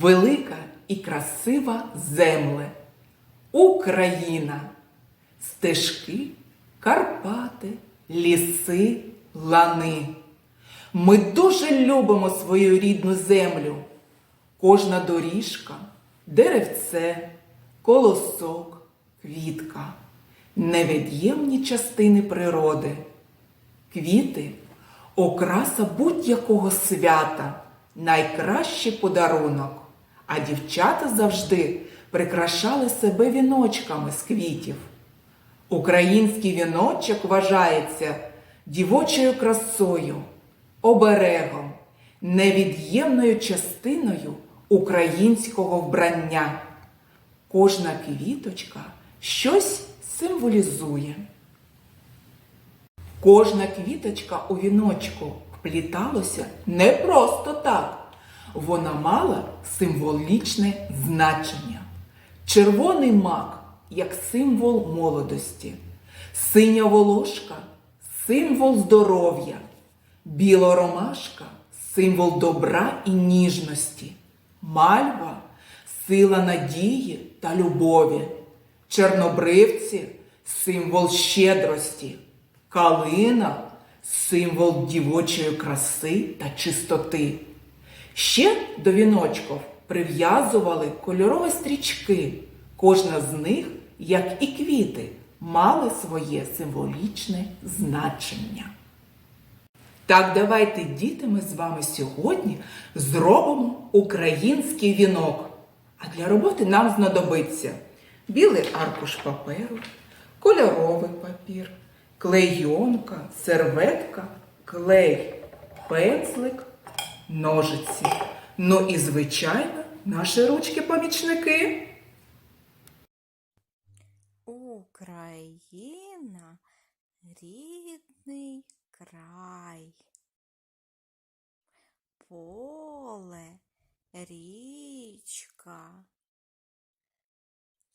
велика і красива земле, Україна, стежки, Карпати, ліси, лани. Ми дуже любимо свою рідну землю. Кожна доріжка, деревце, колосок, квітка невід'ємні частини природи. Квіти окраса будь-якого свята, найкращий подарунок, а дівчата завжди прикрашали себе віночками з квітів. Український віночок вважається дівочою красою, оберегом, невід'ємною частиною українського вбрання. Кожна квіточка щось символізує. Кожна квіточка у віночку впліталася не просто так. Вона мала символічне значення. Червоний мак як символ молодості, синя волошка символ здоров'я, біла ромашка символ добра і ніжності, мальва сила надії та любові, чорнобривці символ щедрості, калина символ дівочої краси та чистоти. Ще до віночків прив'язували кольорові стрічки. Кожна з них, як і квіти, мали своє символічне значення. Так, давайте, діти, ми з вами сьогодні зробимо український вінок. А для роботи нам знадобиться білий аркуш паперу, кольоровий папір, клейонка, серветка, клей, пензлик, ножиці. Ну і, звичайно, наші ручки-помічники. Україна рідний край. Поле, річка,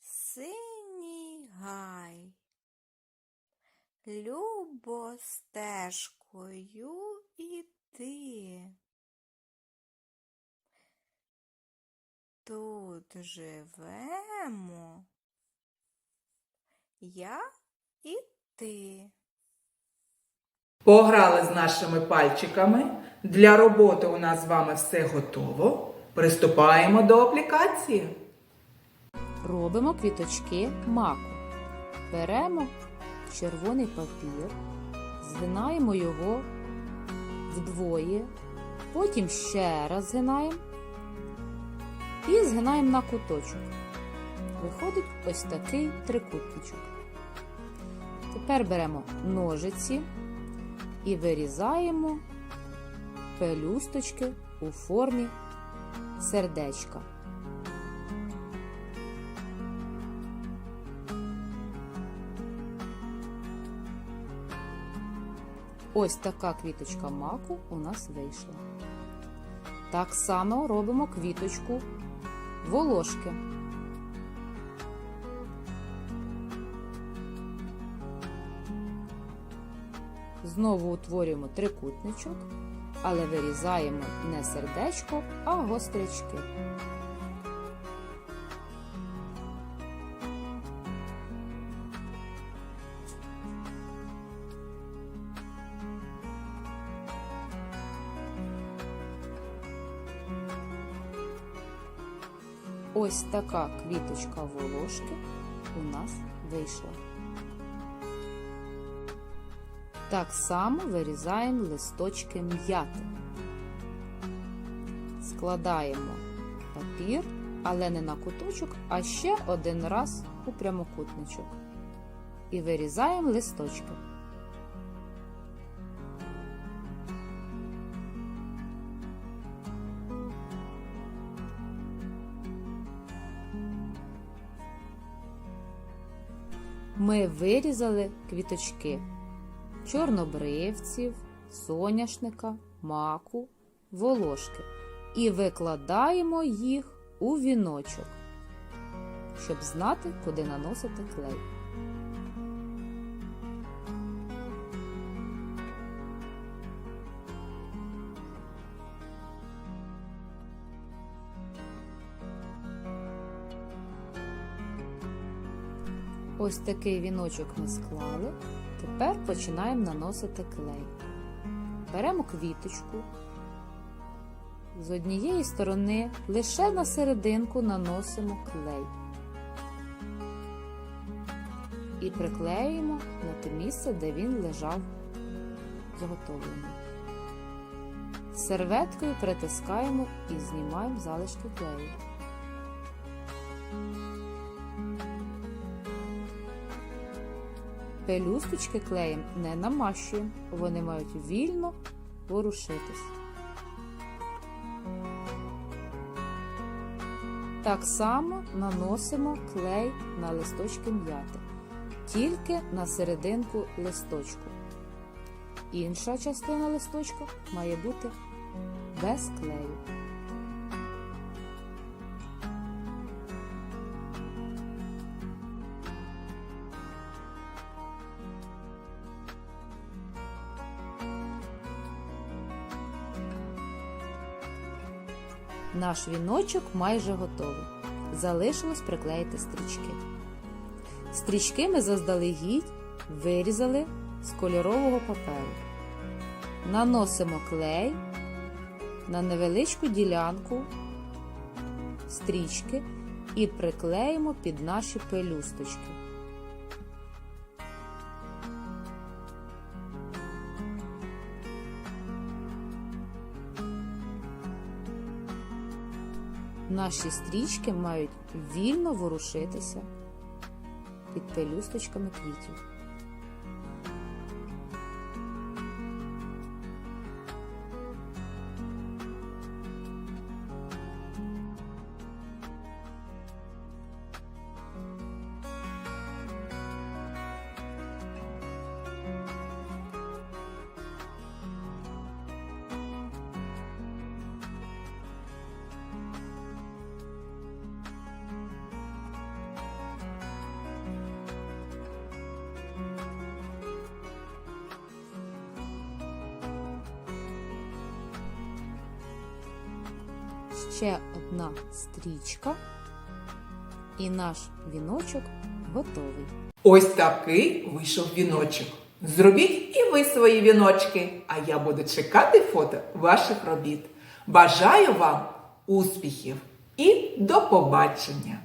синій гай. Любо стежкою іти. Тут живемо. Я і ти. Пограли з нашими пальчиками. Для роботи у нас з вами все готово. Приступаємо до аплікації. Робимо квіточки маку. Беремо червоний папір, згинаємо його вдвоє, потім ще раз згинаємо і згинаємо на куточок. Виходить ось такий трикутничок. Тепер беремо ножиці і вирізаємо пелюсточки у формі сердечка. Ось така квіточка маку у нас вийшла. Так само робимо квіточку волошки. Знову утворюємо трикутничок, але вирізаємо не сердечко, а гострячки. Ось така квіточка волошки у нас вийшла. Так само вирізаємо листочки м'яти. Складаємо папір, але не на куточок, а ще один раз у прямокутничок. І вирізаємо листочки. Ми вирізали квіточки чорнобривців, соняшника, маку, волошки і викладаємо їх у віночок, щоб знати, куди наносити клей. Ось такий віночок ми склали. Тепер починаємо наносити клей. Беремо квіточку. З однієї сторони лише на серединку наносимо клей. І приклеюємо на те місце, де він лежав заготовлений. Серветкою притискаємо і знімаємо залишки клею. Пелюсточки клеєм не намащуємо, вони мають вільно ворушитись. Так само наносимо клей на листочки м'яти, тільки на серединку листочку. Інша частина листочка має бути без клею. Наш віночок майже готовий. Залишилось приклеїти стрічки. Стрічки ми заздалегідь вирізали з кольорового паперу. Наносимо клей на невеличку ділянку стрічки і приклеїмо під наші пелюсточки. Наші стрічки мають вільно ворушитися під пелюсточками квітів. Ще одна стрічка, і наш віночок готовий. Ось такий вийшов віночок. Зробіть і ви свої віночки, а я буду чекати фото ваших робіт. Бажаю вам успіхів і до побачення!